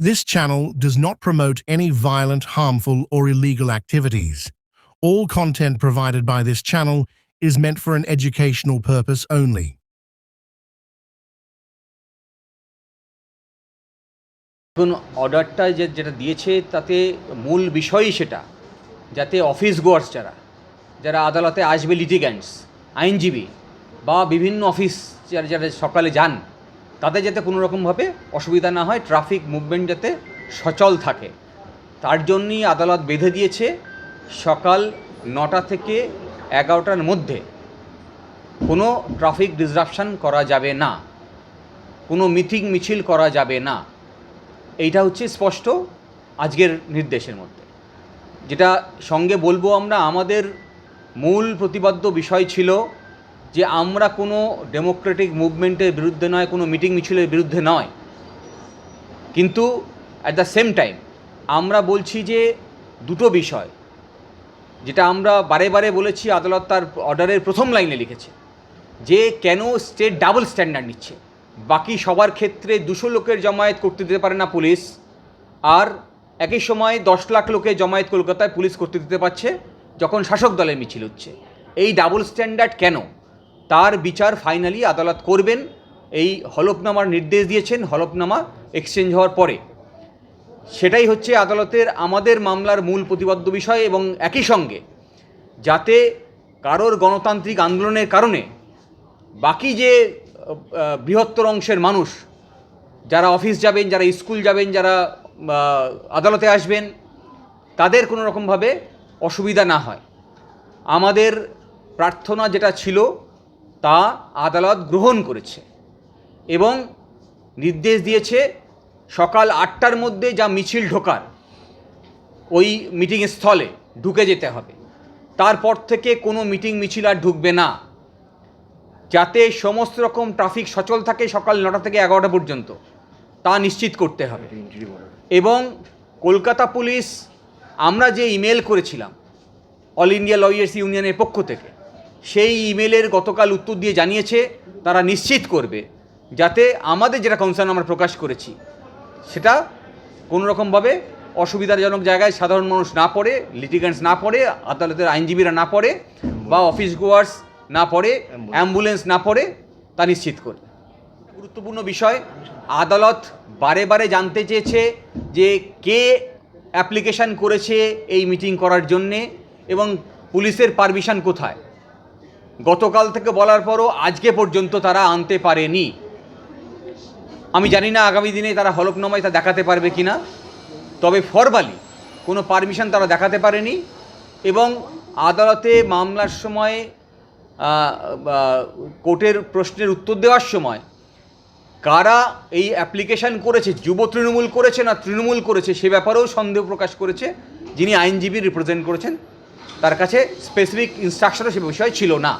This channel does not promote any violent, harmful, or illegal activities. All content provided by this channel is meant for an educational purpose only. এখন অর্ডারটা যেটা দিয়েছে তাতে মূল বিষয়ই সেটা যাতে অফিস গোয়ার্স যারা যারা আদালতে আসবে লিটিগ্যান্টস আইনজীবী বা বিভিন্ন অফিস যারা যারা সকালে যান তাদের যাতে কোনো রকমভাবে অসুবিধা না হয় ট্রাফিক মুভমেন্ট যাতে সচল থাকে। তার জন্যই আদালত বেঁধে দিয়েছে সকাল নটা থেকে এগারোটার মধ্যে কোনো ট্রাফিক ডিসরাপশান করা যাবে না, কোনো মিটিং মিছিল করা যাবে না। এইটা হচ্ছে স্পষ্ট আজকের নির্দেশের মধ্যে। যেটা সঙ্গে বলব আমরা, আমাদের মূল প্রতিবাদ্য বিষয় ছিল যে আমরা কোনো ডেমোক্রেটিক মুভমেন্টের বিরুদ্ধে নয়, কোনো মিটিং মিছিলের বিরুদ্ধে নয়। কিন্তু অ্যাট দ্য সেম টাইম আমরা বলছি যে দুটো বিষয়, যেটা আমরা বারে বারে বলেছি, আদালত তার অর্ডারের প্রথম লাইনে লিখেছে, যে কেন স্টেট ডাবল স্ট্যান্ডার্ড নিচ্ছে। বাকি সবার ক্ষেত্রে দুশো লোকের জমায়েত করতে দিতে পারে না পুলিশ, আর একই সময় দশ লাখ লোকের জমায়েত কলকাতায় পুলিশ করতে দিতে পারছে, যখন শাসক দলের মিছিল হচ্ছে। এই ডাবল স্ট্যান্ডার্ড কেন? তার বিচার ফাইনালি আদালত করবেন। এই হলফনামার নির্দেশ দিয়েছেন, হলফনামা এক্সচেঞ্জ হওয়ার পরে। সেটাই হচ্ছে আদালতের আমাদের মামলার মূল প্রতিবাদ্য বিষয় এবং একই সঙ্গে যাতে কারোর গণতান্ত্রিক আন্দোলনের কারণে বাকি যে বৃহত্তর অংশের মানুষ, যারা অফিস যাবেন, যারা স্কুল যাবেন, যারা আদালতে আসবেন, তাদের কোনো রকমভাবে অসুবিধা না হয়। আমাদের প্রার্থনা যেটা ছিল তা আদালত গ্রহণ করেছে এবং নির্দেশ দিয়েছে সকাল আটটার মধ্যে যা মিছিল ঢোকার ওই মিটিং স্থলে ঢুকে যেতে হবে। তারপর থেকে কোনো মিটিং মিছিল আর ঢুকবে না। যাতে সমস্ত রকম ট্রাফিক সচল থাকে সকাল নটা থেকে এগারোটা পর্যন্ত তা নিশ্চিত করতে হবে। এবং কলকাতা পুলিশ আমরা যে ইমেল করেছিলাম অল ইন্ডিয়া লয়ার্স ইউনিয়নের পক্ষ থেকে সেই ইমেলের গতকাল উত্তর দিয়ে জানিয়েছে তারা নিশ্চিত করবে যাতে আমাদের যেটা কনসার্ন আমরা প্রকাশ করেছি সেটা কোনো রকমভাবে অসুবিধাজনক জায়গায় সাধারণ মানুষ না পড়ে লিটিগেন্টস না পড়ে আদালতের আইনজীবীরা না পড়ে বা অফিস গোয়ার্স না পড়ে অ্যাম্বুলেন্স না পড়ে তা নিশ্চিত করবে। গুরুত্বপূর্ণ বিষয় আদালত বারে বারে জানতে চেয়েছে যে কে অ্যাপ্লিকেশান করেছে এই মিটিং করার জন্যে এবং পুলিশের পারমিশন কোথায়। গতকাল থেকে বলার পরও আজকে পর্যন্ত তারা আনতে পারেনি। আমি জানি না আগামী দিনে তারা হলফনামায় তা দেখাতে পারবে কি না তবে ফরমালি কোনো পারমিশন তারা দেখাতে পারেনি এবং আদালতে মামলার সময় কোর্টের প্রশ্নের উত্তর দেওয়ার সময় কারা এই অ্যাপ্লিকেশন করেছে, যুব তৃণমূল করেছে না তৃণমূল করেছে সে ব্যাপারেও সন্দেহ প্রকাশ করেছে, যিনি আইনজীবী রিপ্রেজেন্ট করেছেন তার কাছে স্পেসিফিক ইনস্ট্রাকশনও সে বিষয় ছিল না।